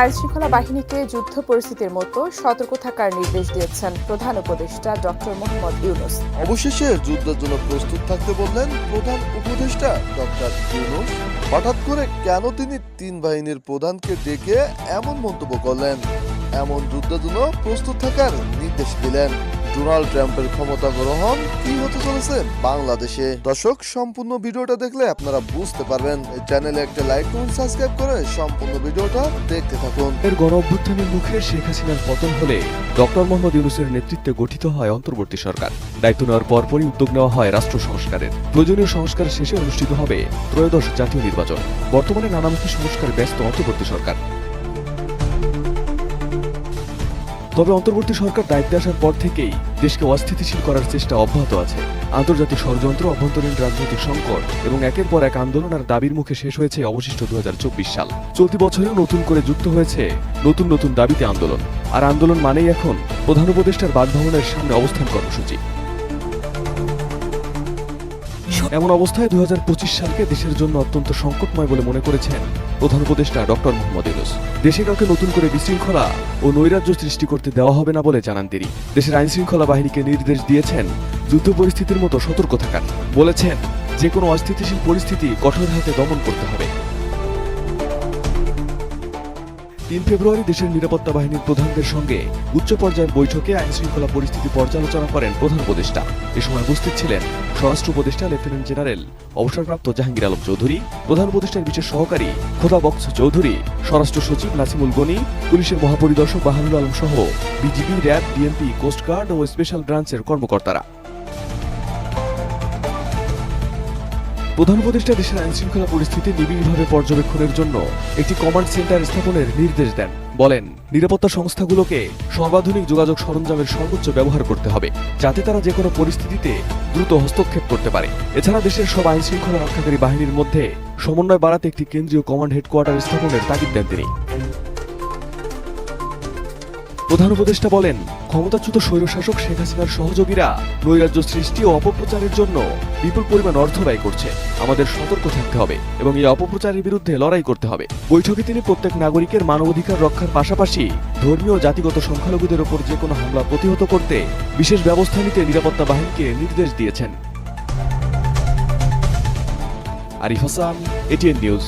আইনশৃঙ্খলা বাহিনীকে যুদ্ধ পরিস্থিতির মতো সতর্ক থাকার নির্দেশ দিয়েছেন প্রধান উপদেষ্টা ডক্টর মোহাম্মদ ইউনুস। অবশেষে যুদ্ধের জন্য প্রস্তুত থাকতে বললেন প্রধান উপদেষ্টা ডক্টর ইউনুস। হঠাৎ করে কেন তিনি তিন বাহিনীর প্রধানকে ডেকে এমন মন্তব্য করলেন? এমন যুদ্ধের জন্য প্রস্তুত থাকার নির্দেশ দিলেন। ডোনাল্ড ট্রাম্পের ক্ষমতা গ্রহণ কি হতে চলেছে বাংলাদেশে? দর্শক, সম্পূর্ণ ভিডিওটা দেখলে আপনারা বুঝতে পারবেন। চ্যানেলে একটা লাইক করুন, সাবস্ক্রাইব করে সম্পূর্ণ ভিডিওটা দেখতে থাকুন। এর গণ অভ্যুত্থানের মুখে শেখ হাসিনার পতন হলে ডক্টর মোহাম্মদ ইউনুসের নেতৃত্বে গঠিত হয় অন্তর্বর্তী সরকার। দায়িত্ব নেওয়ার পরপরই উদ্যোগ নেওয়া হয় রাষ্ট্র সংস্কারের। প্রয়োজনীয় সংস্কার শেষে অনুষ্ঠিত হবে ত্রয়োদশ জাতীয় নির্বাচন। বর্তমানে নানামুখী সংস্কার ব্যস্ত অন্তর্বর্তী সরকার। তবে অন্তর্বর্তী সরকার দায়িত্বে আসার পর থেকেই দেশকে অস্থিতিশীল করার চেষ্টা অব্যাহত আছে। আন্তর্জাতিক ষড়যন্ত্র অভ্যন্তরীণ রাজনৈতিক সংকট এবং একের পর এক আন্দোলন আর দাবির মুখে শেষ হয়েছে অবশিষ্ট দু হাজার চব্বিশ সাল। চলতি বছরেও নতুন করে যুক্ত হয়েছে নতুন নতুন দাবিতে আন্দোলন। আর আন্দোলন মানেই এখন প্রধান উপদেষ্টার বাসভবনের সামনে অবস্থান কর্মসূচি। এমন অবস্থায় দু হাজার পঁচিশ সালকে দেশের জন্য অত্যন্ত সংকটময় বলে মনে করেছেন প্রধান উপদেষ্টা ডক্টর মোহাম্মদ ইউনুস। দেশে কাউকে নতুন করে বিশৃঙ্খলা ও নৈরাজ্য সৃষ্টি করতে দেওয়া হবে না বলে জানান তিনি। দেশের আইন শৃঙ্খলা বাহিনীকে নির্দেশ দিয়েছেন যুদ্ধ পরিস্থিতির মতো সতর্ক থাকার। বলেছেন যে কোনো অস্থিতিশীল পরিস্থিতি কঠোর হাতে দমন করতে হবে। তিন ফেব্রুয়ারি দেশের নিরাপত্তা বাহিনীর প্রধানদের সঙ্গে উচ্চ পর্যায়ের বৈঠকে আইন শৃঙ্খলা পরিস্থিতি পর্যালোচনা করেন প্রধান উপদেষ্টা। এ সময় উপস্থিত ছিলেন স্বরাষ্ট্র উপদেষ্টা, লেফটেন্যান্ট জেনারেল অবসরপ্রাপ্ত জাহাঙ্গীর আলম চৌধুরী, প্রধান উপদেষ্টার বিশেষ সহকারী খোদা বক্স চৌধুরী, স্বরাষ্ট্র সচিব নাসিমুল গনি, পুলিশের মহাপরিদর্শক বাহানুল আলম সহ বিজিবি, র্যাব, ডিএমপি কোস্টগার্ড ও স্পেশাল ব্রাঞ্চের কর্মকর্তারা। প্রধান উপদেষ্টা দেশের আইন শৃঙ্খলা পরিস্থিতি নিবিড়ভাবে পর্যবেক্ষণের জন্য একটি কমান্ড সেন্টার স্থাপনের নির্দেশ দেন। বলেন, নিরাপত্তা সংস্থাগুলোকে সর্বাধুনিক যোগাযোগ সরঞ্জামের সর্বোচ্চ ব্যবহার করতে হবে, যাতে তারা যে কোনো পরিস্থিতিতে দ্রুত হস্তক্ষেপ করতে পারে। এছাড়া দেশের সব আইন শৃঙ্খলা রক্ষাকারী বাহিনীর মধ্যে সমন্বয় বাড়াতে একটি কেন্দ্রীয় কমান্ড হেডকোয়ার্টার স্থাপনের তাগিদ দেন তিনি। প্রধান উপদেষ্টা বলেন ক্ষমতাচ্যুত স্বৈরশাসক শেখ হাসিনার সহযোগীরা নৈরাজ্য সৃষ্টি ও অপপ্রচারের জন্য বিপুল পরিমাণ অর্থ ব্যয় করছে। আমাদের সতর্ক থাকতে হবে এবং এই অপপ্রচারের বিরুদ্ধে লড়াই করতে হবে। বৈঠকে তিনি প্রত্যেক নাগরিকের মানবাধিকার রক্ষার পাশাপাশি ধর্মীয় জাতিগত সংখ্যালঘুদের ওপর যে কোনো হামলা প্রতিহত করতে বিশেষ ব্যবস্থা নিতে নিরাপত্তা বাহিনীকে নির্দেশ দিয়েছেন। Arif Hasan, ATN news.